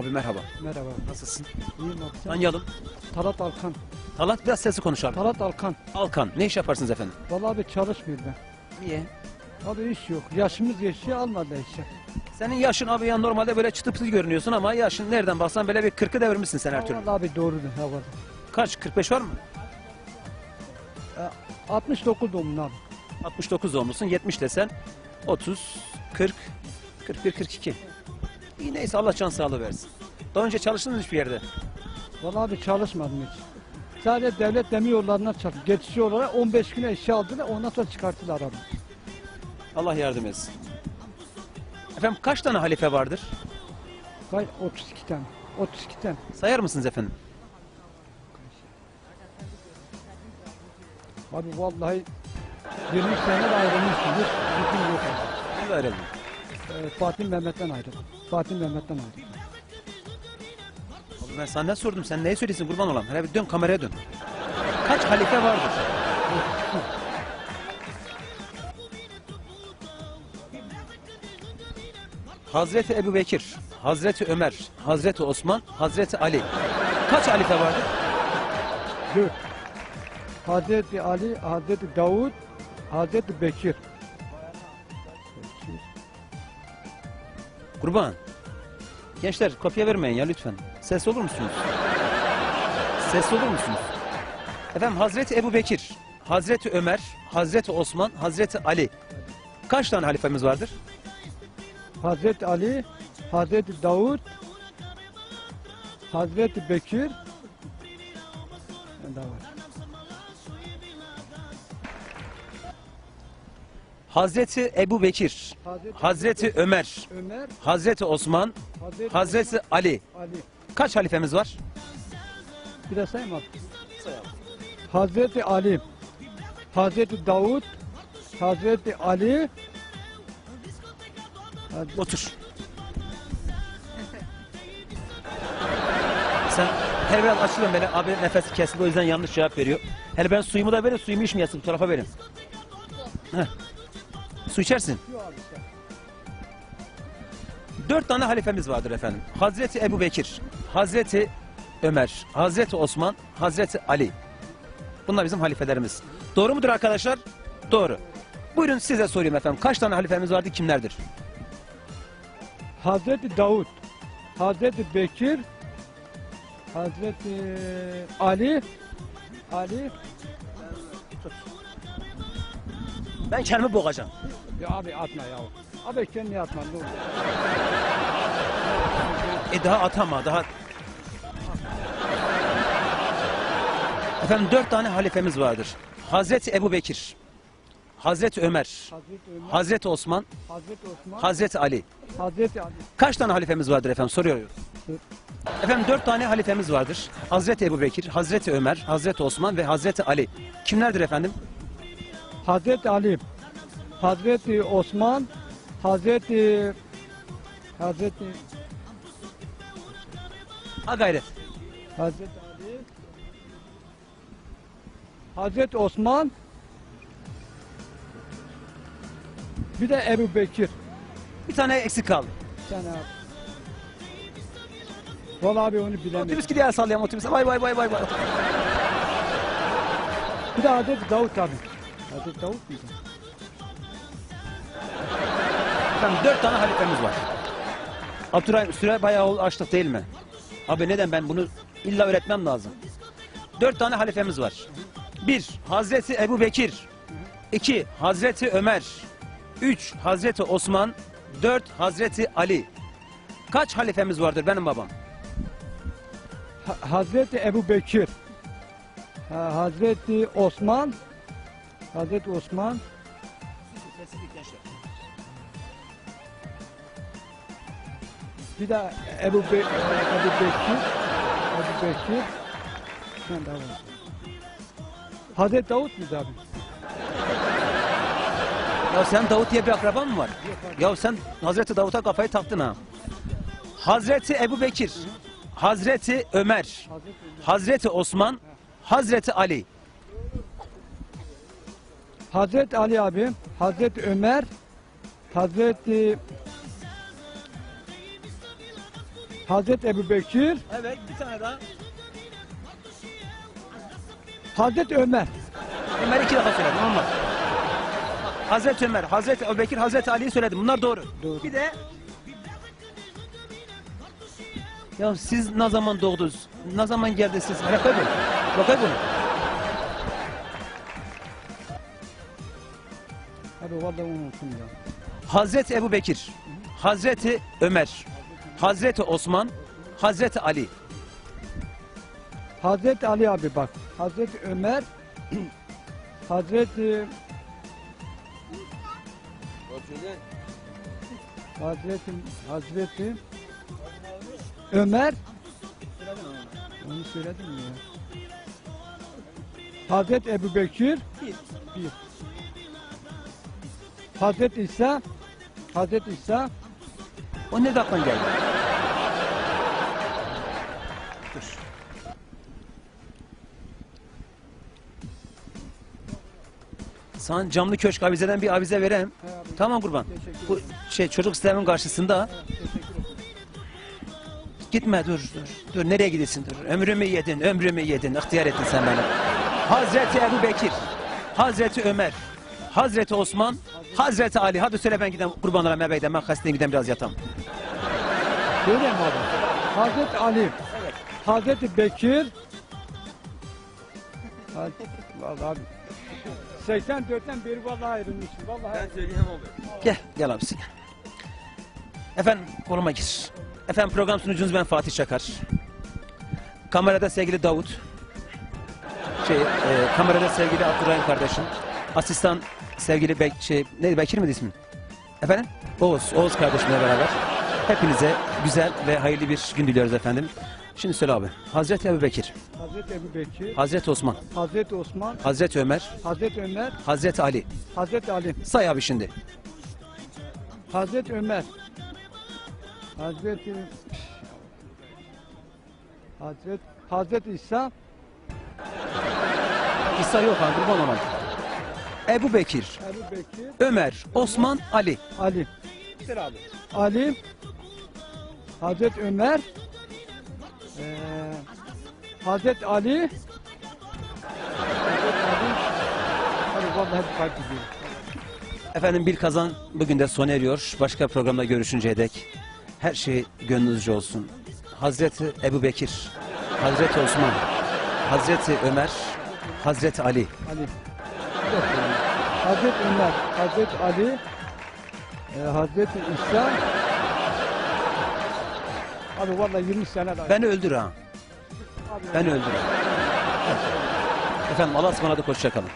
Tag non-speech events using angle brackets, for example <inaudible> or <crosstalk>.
Abi merhaba. Merhaba. Nasılsın? İyiyim abi? Tanıyalım. Talat Alkan. Talat biraz sesi konuş abi. Talat Alkan. Alkan. Ne iş yaparsınız efendim? Vallahi abi çalışmıyor ben. Niye? Abi iş yok. Yaşımız geçti almadı işe. Senin yaşın abi ya normalde böyle çıtı pıtı görünüyorsun ama yaşın nereden baksan böyle bir 40'ı devirmişsin sen her türlü. Vallahi abi doğrudur. Ha var. Kaç? 45 var mı? 69 doğumlu abi. 69 doğumlusun. 70 desen 30, 40, 41, 42. İyi neyse Allah can sağlığı versin. Daha önce çalıştınız mı hiçbir yerde? Vallahi abi çalışmadım hiç. Sadece devlet demir yollarına çalıştım. Geçici olarak 15 güne işe aldılar ondan sonra çıkarttılar abi. Allah yardım etsin. Efendim kaç tane halife vardır? Vay 32 tane. 32 tane. Sayar mısınız efendim? Abi vallahi 20 sene de ayrılmışsındır. Bütün yok verelim? Ee, Fatih Mehmet'ten ayrıldım. Fatih Mehmet'ten ayrıldım. Ben sana ne sordum? Sen neyi söylüyorsun kurban olam? Hele bir dön kameraya dön. Kaç halife vardır? Hazreti Ebu Bekir, Hazreti Ömer, Hazreti Osman, Hazreti Ali. Kaç halife vardır? 4. Hazreti Ali, Hazreti Davud, Hazreti Bekir. Kurban. Gençler kopya vermeyin ya lütfen. Ses olur musunuz? Ses olur musunuz? Efendim Hazreti Ebu Bekir, Hazreti Ömer, Hazreti Osman, Hazreti Ali. Kaç tane halifemiz vardır? Hazreti Ali, Hazreti Davud, Hazreti Bekir. Daha var? Hazreti Ebu Bekir, Hazreti, Hazreti Ömer, Ömer, Hazreti Osman, Hazreti, Hazreti Ali. Ali. Kaç halifemiz var? Bir de sayayım abi. Hazreti Ali, Hazreti Davud, Hazreti Ali, Hazreti Otur. Sen her biraz açılın beni. Abi nefesi kesildi o yüzden yanlış cevap veriyor. Hele ben suyumu da verin, suyumu içmeyesin bu tarafa verin. Heh. Su içersin. Dört tane halifemiz vardır efendim. Hazreti Ebu Bekir, Hazreti Ömer, Hazreti Osman, Hazreti Ali. Bunlar bizim halifelerimiz. Doğru mudur arkadaşlar? Doğru. Buyurun size sorayım efendim. Kaç tane halifemiz vardı, kimlerdir? Hazreti Davud, Hazreti Bekir, Hazreti Ali, Ali, Ben kendimi boğacağım. Ya abi atma ya. Abi kendini atma ne olur. E daha atama daha. Efendim dört tane halifemiz vardır. Hazreti Ebu Bekir, Hazreti Ömer, Hazreti Ömer, Hazreti Osman, Hazreti Osman, Hazreti Ali. Hazreti Ali. Kaç tane halifemiz vardır efendim soruyoruz. Efendim dört tane halifemiz vardır. Hazreti Ebu Bekir, Hazreti Ömer, Hazreti Osman ve Hazreti Ali. Kimlerdir efendim? Hazreti Ali, Hazreti Osman, Hazreti Hazreti Ha gayret. Hazreti Ali, Hazreti Osman, bir de Ebu Bekir. Bir tane eksik kaldı. Sen abi. Vallahi abi onu bilemedim. Otobüs gidiyor el sallayalım otobüse. Vay vay vay vay vay. Bir de Hazreti Davut abi. Hazreti Davut muydu? Efendim dört tane halifemiz var. Abdurrahim süre bayağı açtık değil mi? Abi neden ben bunu illa öğretmem lazım. Dört tane halifemiz var. Bir, Hazreti Ebu Bekir. İki, Hazreti Ömer. Üç, Hazreti Osman. Dört, Hazreti Ali. Kaç halifemiz vardır benim babam? Ha- Hazreti Ebu Bekir. Ha, Hazreti Osman. Hazreti Osman. Bir de Ebu, Be Ebu Bekir. Ebu Bekir. Sen daha var. Hazreti Davut muydu abi? Ya sen Davut diye bir akraban mı var? Ya sen Hazreti Davut'a kafayı taktın ha. Hazreti Ebu Bekir, Hazreti Ömer, Hazreti Osman, Hazreti Ali. Hazreti Ali abi, Hazreti Ömer, Hazreti Hazreti Ebu Bekir, Evet bir tane daha. Hazreti Ömer. Ömer iki defa söyledim olmaz. Hazreti Ömer, Hazreti Ebubekir, Hazreti Ali'yi söyledim. Bunlar doğru. Doğru. Bir de ya siz ne zaman doğdunuz? Ne zaman geldiniz siz? Hele koy bunu. Bak koy bunu. Hadi vallahi unuttum ya. Hazreti Ebu Bekir, Hazreti Ömer, Hazreti Osman, Hazreti Ali. Hazreti Ali abi bak. Hazreti Ömer, <clears throat> Hazreti Hazreti Hazreti Ömer Onu söyledim ya? Hazreti Ebu Bekir Bir. bir. Hazreti İsa Hazreti İsa O ne aklına geldi? Dur. Sana camlı köşk avizeden bir avize abi. Tamam kurban. Bu şey çocuk sistemin karşısında. Gitme dur dur. Dur nereye gidesin dur. Ömrümü yedin, ömrümü yedin. İhtiyar ettin sen beni. Hazreti Ebu Bekir, Hazreti Ömer, Hazreti Osman, Hazreti Ali. Hadi söyle ben gideyim kurbanlara mebeyden. Ben hastayım gideyim biraz yatam. Söyleyeyim abi. Hazreti Ali. Hazreti Bekir. Vallahi abi. 84'ten beri vallahi ayrılmışım. Vallahi Gel, gel abisi. Efendim koluma gir. Efendim program sunucunuz ben Fatih Çakar. Kamerada sevgili Davut. Şey, e, kamerada sevgili Abdurrahim kardeşim. Asistan sevgili Bek, şey, neydi Bekir miydi ismin? Efendim? Oğuz, Oğuz kardeşimle beraber. Hepinize güzel ve hayırlı bir gün diliyoruz efendim. Şimdi söyle abi. Hazreti Ebu Bekir, Hazreti Ebu Bekir, Hazreti Osman, Hazreti Osman, Hazreti Ömer, Hazreti Ömer, Hazreti Ali. Hazreti Ali, Say abi şimdi. Hazreti Ömer, Hazreti Hazreti Hazreti İsa, İsa yok abi kurban olayım. Ebu Bekir, Ebu Bekir, Ömer, Osman, Ali. Ali, abi. Ali, Hazreti Ömer, eee Hazreti Ali, Hazreti vallahi. Efendim bir kazan bugün de sona eriyor. Başka programda görüşünceye dek her şey gönlünüzce olsun. Hazreti Ebu Bekir, Hazreti Osman, Hazreti Ömer, Hazreti Ali. Ali. Hazreti Ömer, Hazreti Ali, e, Hazreti İsa. Abi vallahi 20 sene daha. Beni öldür ha. Abi, Beni öldür. Efendim Allah'a ısmarladık hoşçakalın.